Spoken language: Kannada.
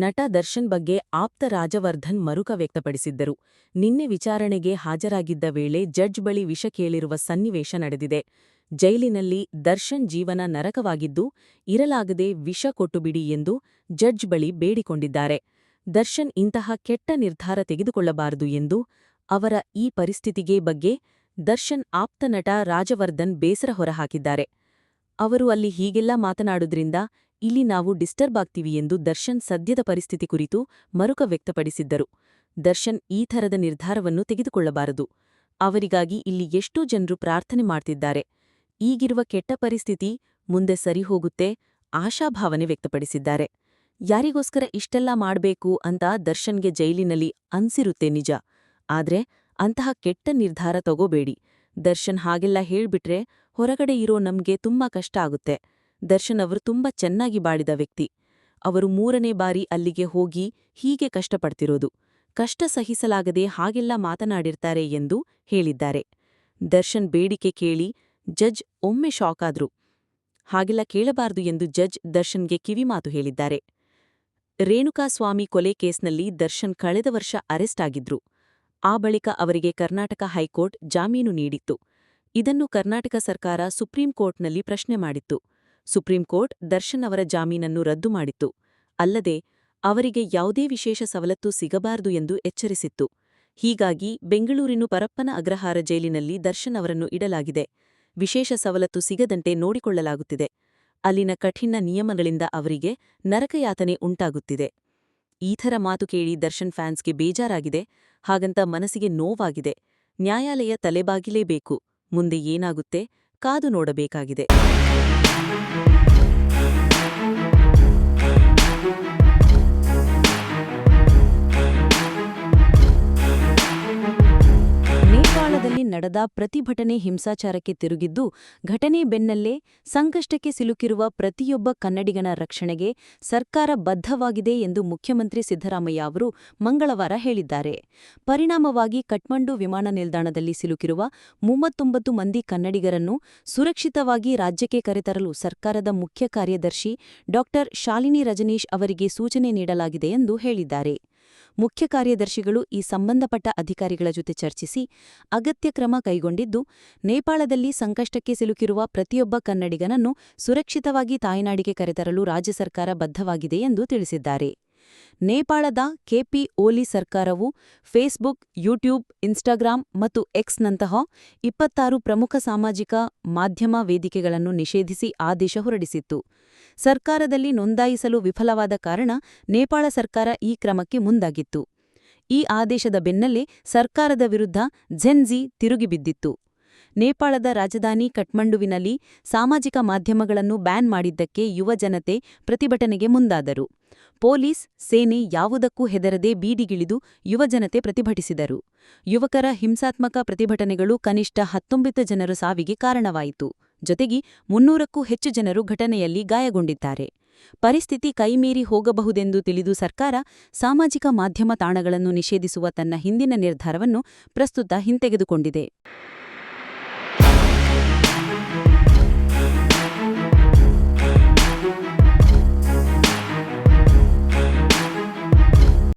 ನಟ ದರ್ಶನ್ ಬಗ್ಗೆ ಆಪ್ತ ರಾಜವರ್ಧನ್ ಮರುಕ ವ್ಯಕ್ತಪಡಿಸಿದ್ದರು. ನಿನ್ನೆ ವಿಚಾರಣೆಗೆ ಹಾಜರಾಗಿದ್ದ ವೇಳೆ ಜಡ್ಜ್ ಬಳಿ ವಿಷ ಕೇಳಿರುವ ಸನ್ನಿವೇಶ ನಡೆದಿದೆ. ಜೈಲಿನಲ್ಲಿ ದರ್ಶನ್ ಜೀವನ ನರಕವಾಗಿದ್ದು, ಇರಲಾಗದೆ ವಿಷ ಕೊಟ್ಟುಬಿಡಿ ಎಂದು ಜಡ್ಜ್ ಬಳಿ ಬೇಡಿಕೊಂಡಿದ್ದಾರೆ. ದರ್ಶನ್ ಇಂತಹ ಕೆಟ್ಟ ನಿರ್ಧಾರ ತೆಗೆದುಕೊಳ್ಳಬಾರದು ಎಂದು ಅವರ ಈ ಪರಿಸ್ಥಿತಿಗೆ ಬಗ್ಗೆ ದರ್ಶನ್ ಆಪ್ತ ನಟ ರಾಜವರ್ಧನ್ ಬೇಸರ ಹೊರಹಾಕಿದ್ದಾರೆ. ಅವರು ಅಲ್ಲಿ ಹೀಗೆಲ್ಲ ಮಾತನಾಡುದ್ರಿಂದ ಇಲ್ಲಿ ನಾವು ಡಿಸ್ಟರ್ಬ್ ಆಗ್ತೀವಿ ಎಂದು ದರ್ಶನ್ ಸದ್ಯದ ಪರಿಸ್ಥಿತಿ ಕುರಿತು ಮರುಕ ವ್ಯಕ್ತಪಡಿಸಿದ್ದರು. ದರ್ಶನ್ ಈ ಥರದ ನಿರ್ಧಾರವನ್ನು ತೆಗೆದುಕೊಳ್ಳಬಾರದು. ಅವರಿಗಾಗಿ ಇಲ್ಲಿ ಎಷ್ಟೋ ಜನರು ಪ್ರಾರ್ಥನೆ ಮಾಡ್ತಿದ್ದಾರೆ. ಈಗಿರುವ ಕೆಟ್ಟ ಪರಿಸ್ಥಿತಿ ಮುಂದೆ ಸರಿಹೋಗುತ್ತೆ ಆಶಾಭಾವನೆ ವ್ಯಕ್ತಪಡಿಸಿದ್ದಾರೆ. ಯಾರಿಗೋಸ್ಕರ ಇಷ್ಟೆಲ್ಲ ಮಾಡಬೇಕು ಅಂತ ದರ್ಶನ್ಗೆ ಜೈಲಿನಲ್ಲಿ ಅನ್ಸಿರುತ್ತೆ ನಿಜ. ಆದ್ರೆ ಅಂತಹ ಕೆಟ್ಟ ನಿರ್ಧಾರ ತಗೋಬೇಡಿ. ದರ್ಶನ್ ಹಾಗೆಲ್ಲ ಹೇಳ್ಬಿಟ್ರೆ ಹೊರಗಡೆ ಇರೋ ನಮ್ಗೆ ತುಂಬಾ ಕಷ್ಟ ಆಗುತ್ತೆ. ದರ್ಶನ್ ಅವರು ತುಂಬಾ ಚೆನ್ನಾಗಿ ಬಾಳಿದ ವ್ಯಕ್ತಿ. ಅವರು ಮೂರನೇ ಬಾರಿ ಅಲ್ಲಿಗೆ ಹೋಗಿ ಹೀಗೆ ಕಷ್ಟಪಡ್ತಿರೋದು. ಕಷ್ಟ ಸಹಿಸಲಾಗದೆ ಹಾಗೆಲ್ಲ ಮಾತನಾಡಿರ್ತಾರೆ ಎಂದು ಹೇಳಿದ್ದಾರೆ. ದರ್ಶನ್ ಬೇಡಿಕೆ ಕೇಳಿ ಜಡ್ಜ್ ಒಮ್ಮೆ ಶಾಕ್ ಆದ್ರು ಹಾಗೆಲ್ಲ ಕೇಳಬಾರದು ಎಂದು ಜಡ್ಜ್ ದರ್ಶನ್ಗೆ ಕಿವಿಮಾತು ಹೇಳಿದ್ದಾರೆ. ರೇಣುಕಾಸ್ವಾಮಿ ಕೊಲೆ ಕೇಸ್ನಲ್ಲಿ ದರ್ಶನ್ ಕಳೆದ ವರ್ಷ ಅರೆಸ್ಟ್ ಆಗಿದ್ರು. ಆ ಬಳಿಕ ಅವರಿಗೆ ಕರ್ನಾಟಕ ಹೈಕೋರ್ಟ್ ಜಾಮೀನು ನೀಡಿತ್ತು. ಇದನ್ನು ಕರ್ನಾಟಕ ಸರ್ಕಾರ ಸುಪ್ರೀಂ ಕೋರ್ಟ್ನಲ್ಲಿ ಪ್ರಶ್ನೆ ಮಾಡಿತ್ತು. ಸುಪ್ರೀಂ ಕೋರ್ಟ್ ದರ್ಶನ್ ಅವರ ಜಾಮೀನನ್ನು ರದ್ದು ಮಾಡಿತ್ತು. ಅಲ್ಲದೆ, ಅವರಿಗೆ ಯಾವುದೇ ವಿಶೇಷ ಸವಲತ್ತು ಸಿಗಬಾರದು ಎಂದು ಎಚ್ಚರಿಸಿತ್ತು. ಹೀಗಾಗಿ ಬೆಂಗಳೂರಿನ ಪರಪ್ಪನ ಅಗ್ರಹಾರ ಜೈಲಿನಲ್ಲಿ ದರ್ಶನ್ ಅವರನ್ನು ಇಡಲಾಗಿದೆ. ವಿಶೇಷ ಸವಲತ್ತು ಸಿಗದಂತೆ ನೋಡಿಕೊಳ್ಳಲಾಗುತ್ತಿದೆ. ಅಲ್ಲಿನ ಕಠಿಣ ನಿಯಮಗಳಿಂದ ಅವರಿಗೆ ನರಕಯಾತನೆ ಉಂಟಾಗುತ್ತಿದೆ. ಈ ಥರ ಮಾತು ಕೇಳಿ ದರ್ಶನ್ ಫ್ಯಾನ್ಸ್ಗೆ ಬೇಜಾರಾಗಿದೆ. ಹಾಗಂತ ಮನಸ್ಸಿಗೆ ನೋವಾಗಿದೆ. ನ್ಯಾಯಾಲಯ ತಲೆಬಾಗಿಲೇಬೇಕು. ಮುಂದೆ ಏನಾಗುತ್ತೆ? ಕಾದು ನೋಡಬೇಕಾಗಿದೆ. thank you ನೇಪಾಳದಲ್ಲಿ ನಡೆದ ಪ್ರತಿಭಟನೆ ಹಿಂಸಾಚಾರಕ್ಕೆ ತಿರುಗಿದ್ದು, ಘಟನೆ ಬೆನ್ನಲ್ಲೇ ಸಂಕಷ್ಟಕ್ಕೆ ಸಿಲುಕಿರುವ ಪ್ರತಿಯೊಬ್ಬ ಕನ್ನಡಿಗನ ರಕ್ಷಣೆಗೆ ಸರ್ಕಾರ ಬದ್ಧವಾಗಿದೆ ಎಂದು ಮುಖ್ಯಮಂತ್ರಿ ಸಿದ್ದರಾಮಯ್ಯ ಅವರು ಮಂಗಳವಾರ ಹೇಳಿದ್ದಾರೆ. ಪರಿಣಾಮವಾಗಿ ಕಠ್ಮಂಡು ವಿಮಾನ ನಿಲ್ದಾಣದಲ್ಲಿ ಸಿಲುಕಿರುವ ಮೂವತ್ತೊಂಬತ್ತು ಮಂದಿ ಕನ್ನಡಿಗರನ್ನು ಸುರಕ್ಷಿತವಾಗಿ ರಾಜ್ಯಕ್ಕೆ ಕರೆತರಲು ಸರ್ಕಾರದ ಮುಖ್ಯ ಕಾರ್ಯದರ್ಶಿ ಡಾ ಶಾಲಿನಿ ರಜನೀಶ್ ಅವರಿಗೆ ಸೂಚನೆ ನೀಡಲಾಗಿದೆ ಎಂದು ಹೇಳಿದ್ದಾರೆ. ಮುಖ್ಯ ಕಾರ್ಯದರ್ಶಿಗಳು ಈ ಸಂಬಂಧಪಟ್ಟ ಅಧಿಕಾರಿಗಳ ಜೊತೆ ಚರ್ಚಿಸಿ ಅಗತ್ಯ ಕ್ರಮ ಕೈಗೊಂಡಿದ್ದು, ನೇಪಾಳದಲ್ಲಿ ಸಂಕಷ್ಟಕ್ಕೆ ಸಿಲುಕಿರುವ ಪ್ರತಿಯೊಬ್ಬ ಕನ್ನಡಿಗನನ್ನು ಸುರಕ್ಷಿತವಾಗಿ ತಾಯ್ನಾಡಿಗೆ ಕರೆತರಲು ರಾಜ್ಯ ಸರ್ಕಾರ ಬದ್ಧವಾಗಿದೆ ಎಂದು ತಿಳಿಸಿದ್ದಾರೆ. ನೇಪಾಳದ ಕೆಪಿ ಓಲಿ ಸರ್ಕಾರವು ಫೇಸ್ಬುಕ್, ಯೂಟ್ಯೂಬ್ ಇನ್ಸ್ಟಾಗ್ರಾಂ ಮತ್ತು ಎಕ್ಸ್ನಂತಹ ಇಪ್ಪತ್ತಾರು ಪ್ರಮುಖ ಸಾಮಾಜಿಕ ಮಾಧ್ಯಮ ವೇದಿಕೆಗಳನ್ನು ನಿಷೇಧಿಸಿ ಆದೇಶ ಹೊರಡಿಸಿತ್ತು. ಸರ್ಕಾರದಲ್ಲಿ ನೋಂದಾಯಿಸಲು ವಿಫಲವಾದ ಕಾರಣ ನೇಪಾಳ ಸರ್ಕಾರ ಈ ಕ್ರಮಕ್ಕೆ ಮುಂದಾಗಿತ್ತು. ಈ ಆದೇಶದ ಬೆನ್ನಲ್ಲೇ ಸರ್ಕಾರದ ವಿರುದ್ಧ ಝೆನ್ಜಿ ತಿರುಗಿಬಿದ್ದಿತ್ತು ನೇಪಾಳದ ರಾಜಧಾನಿ ಕಠ್ಮಂಡುವಿನಲ್ಲಿ ಸಾಮಾಜಿಕ ಮಾಧ್ಯಮಗಳನ್ನು ಬ್ಯಾನ್ ಮಾಡಿದ್ದಕ್ಕೆ ಯುವ ಜನತೆ ಪ್ರತಿಭಟನೆಗೆ ಮುಂದಾದರು. ಪೊಲೀಸ್, ಸೇನೆ ಯಾವುದಕ್ಕೂ ಹೆದರದೆ ಬೀದಿಗಿಳಿದು ಯುವಜನತೆ ಪ್ರತಿಭಟಿಸಿದರು. ಯುವಕರ ಹಿಂಸಾತ್ಮಕ ಪ್ರತಿಭಟನೆಗಳು ಕನಿಷ್ಠ ಹತ್ತೊಂಬತ್ತು ಜನರು ಸಾವಿಗೆ ಕಾರಣವಾಯಿತು. ಜೊತೆಗೆ ಮುನ್ನೂರಕ್ಕೂ ಹೆಚ್ಚು ಜನರು ಘಟನೆಯಲ್ಲಿ ಗಾಯಗೊಂಡಿದ್ದಾರೆ. ಪರಿಸ್ಥಿತಿ ಕೈಮೀರಿ ಹೋಗಬಹುದೆಂದು ತಿಳಿದು ಸರ್ಕಾರ ಸಾಮಾಜಿಕ ಮಾಧ್ಯಮ ತಾಣಗಳನ್ನು ನಿಷೇಧಿಸುವ ತನ್ನ ಹಿಂದಿನ ನಿರ್ಧಾರವನ್ನು ಪ್ರಸ್ತುತ ಹಿಂತೆಗೆದುಕೊಂಡಿದೆ.